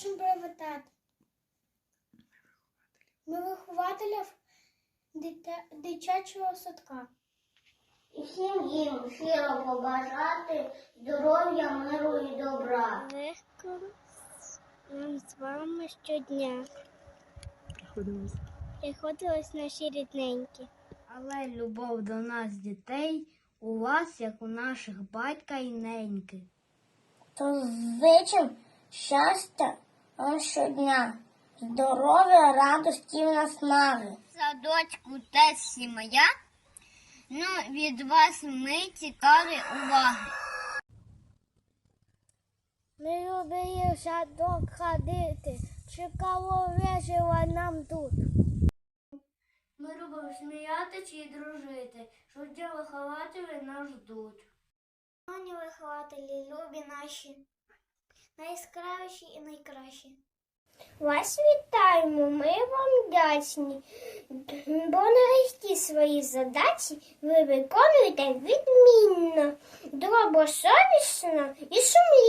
хочемо привітати. Ми вихователів дитя- дитячого садка. І всім їм щиро побажати здоров'я, миру і добра. Легко нам з вами щодня. Приходилось. Приходилось наші рідненькі. Але любов до нас, дітей, у вас, як у наших батька і неньки. То зичим щастя щодня, здоров'я, радості і наснаги. Садочку теж сім'я, ну від вас ми цікаві уваги. Ми любили в садок ходити, цікаво весело нам тут. Ми любимо сміятися і дружити, що вихователі нас ждуть. Шановні вихователі, любі наші, найяскравіші і найкращі. Вас вітаємо, ми вам вдячні, бо нарешті свої задачі ви виконуєте відмінно, добросовісно і сумлінно.